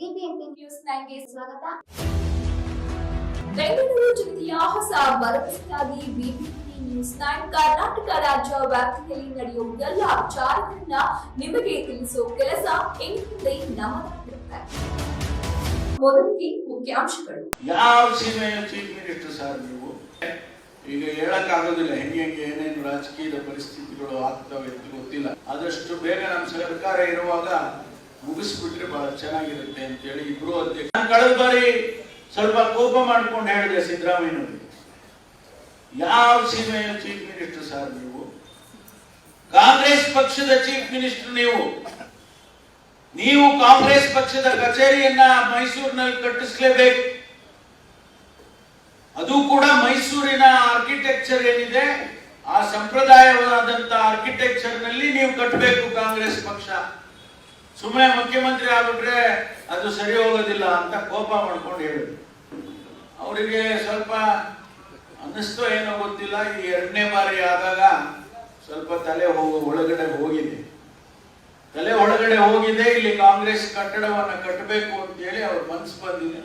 BBMP news ನೈನ್ಗೆ ಸ್ವಾಗತ. ಬೆಂಗಳೂರು ಜಿಲ್ಲೆಯ ಹೊಸ ಭರವಸೆಯಾಗಿ ಬಿಬಿಎಂಪಿ ನ್ಯೂಸ್ ನೈನ್ ಕರ್ನಾಟಕ ರಾಜ್ಯ ವ್ಯಾಪ್ತಿಯಲ್ಲಿ ನಡೆಯುವ ಎಲ್ಲ ವಿಚಾರಗಳನ್ನ ನಿಮಗೆ ತಿಳಿಸೋ ಕೆಲಸ ಎಂದಿದೆ ನಮ್ಮದಾಗಿರುತ್ತೆ ಮೊದಲಿಗೆ ಮುಖ್ಯಾಂಶಗಳು. ಯಾವ ಸೀಮೆಯ ಚೀಫ್ ಮಿನಿಸ್ಟರ್ ಸರ್ ನೀವು? ಈಗ ಹೇಳಕ್ಕಾಗೋದಿಲ್ಲ ಹೆಂಗೆ ಹೆಂಗೆ ಏನೇನು ರಾಜಕೀಯದ ಪರಿಸ್ಥಿತಿಗಳು ಆಗ್ತವೆ ಅಂತ ಗೊತ್ತಿಲ್ಲ. ಆದಷ್ಟು ಬೇಗ ನಮ್ಮ ಸರ್ಕಾರ ಇರುವಾಗ ಮುಗಿಸ್ಬಿಟ್ರೆ ಬಹಳ ಚೆನ್ನಾಗಿರುತ್ತೆ ಅಂತ ಹೇಳಿ ಇಬ್ರು ಅಧ್ಯಕ್ಷ ನಾನು ಕಳೆದ ಬಾರಿ ಸ್ವಲ್ಪ ಕೋಪ ಮಾಡ್ಕೊಂಡು ಹೇಳಿದೆ ಸಿದ್ದರಾಮಯ್ಯ ಯಾವ ಸೀಮೆಯ ಚೀಫ್ ಮಿನಿಸ್ಟರ್ ಸರ್ ನೀವು? ಕಾಂಗ್ರೆಸ್ ಪಕ್ಷದ ಚೀಫ್ ಮಿನಿಸ್ಟರ್ ನೀವು. ನೀವು ಕಾಂಗ್ರೆಸ್ ಪಕ್ಷದ ಕಚೇರಿಯನ್ನ ಮೈಸೂರಿನಲ್ಲಿ ಕಟ್ಟಿಸ್ಲೇಬೇಕು. ಅದು ಕೂಡ ಮೈಸೂರಿನ ಆರ್ಕಿಟೆಕ್ಚರ್ ಏನಿದೆ, ಆ ಸಂಪ್ರದಾಯವಾದಂತ ಆರ್ಕಿಟೆಕ್ಚರ್ನಲ್ಲಿ ನೀವು ಕಟ್ಟಬೇಕು ಕಾಂಗ್ರೆಸ್ ಪಕ್ಷ. ಸುಮ್ಮನೆ ಮುಖ್ಯಮಂತ್ರಿ ಆಗ್ಬಿಟ್ರೆ ಅದು ಸರಿ ಹೋಗೋದಿಲ್ಲ ಅಂತ ಕೋಪ ಮಾಡ್ಕೊಂಡು ಹೇಳಿದ್ರು. ಅವರಿಗೆ ಸ್ವಲ್ಪ ಅನ್ನಿಸ್ತೋ ಏನೋ ಗೊತ್ತಿಲ್ಲ, ಈ ಎರಡನೇ ಬಾರಿ ಆದಾಗ ಸ್ವಲ್ಪ ತಲೆ ಹೋಗು, ಒಳಗಡೆ ಹೋಗಿದೆ. ತಲೆ ಒಳಗಡೆ ಹೋಗಿದೆ, ಇಲ್ಲಿ ಕಾಂಗ್ರೆಸ್ ಕಟ್ಟಡವನ್ನು ಕಟ್ಟಬೇಕು ಅಂತ ಹೇಳಿ ಅವ್ರ ಮನಸ್ಸು ಬಂದಿದೆ.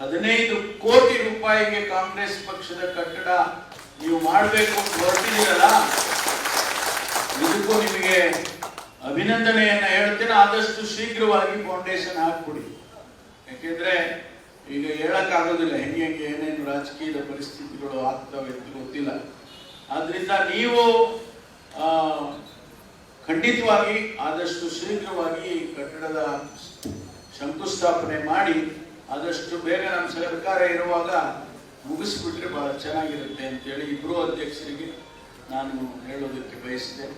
ಹದಿನೈದು ಕೋಟಿ ರೂಪಾಯಿಗೆ ಕಾಂಗ್ರೆಸ್ ಪಕ್ಷದ ಕಟ್ಟಡ ನೀವು ಮಾಡಬೇಕು ಅಂತ ಹೊರಟಿದ್ದೀರಲ್ಲ ಇದಕ್ಕೂ ನಿಮಗೆ ಅಭಿನಂದನೆಯನ್ನ ಹೇಳ್ತೇನೆ. ಆದಷ್ಟು ಶೀಘ್ರವಾಗಿ ಫೌಂಡೇಶನ್ ಹಾಕ್ಬಿಡಿ. ಯಾಕೆಂದ್ರೆ ಈಗ ಹೇಳಕ್ಕಾಗೋದಿಲ್ಲ, ಹೆಂಗೆ ಹೆಂಗೆ, ಏನೇನು ರಾಜಕೀಯದ ಪರಿಸ್ಥಿತಿಗಳು ಆಗ್ತವೆ ಅಂತ ಗೊತ್ತಿಲ್ಲ. ಆದ್ರಿಂದ ನೀವು ಖಂಡಿತವಾಗಿ ಆದಷ್ಟು ಶೀಘ್ರವಾಗಿ ಕಟ್ಟಡದ ಶಂಕುಸ್ಥಾಪನೆ ಮಾಡಿ, ಆದಷ್ಟು ಬೇಗ ನಮ್ಮ ಸರ್ಕಾರ ಇರುವಾಗ ಮುಗಿಸ್ಬಿಟ್ರೆ ಬಹಳ ಚೆನ್ನಾಗಿರುತ್ತೆ ಅಂತೇಳಿ ಇಬ್ರು ಅಧ್ಯಕ್ಷರಿಗೆ ನಾನು ಹೇಳೋದಕ್ಕೆ ಬಯಸಿದೆ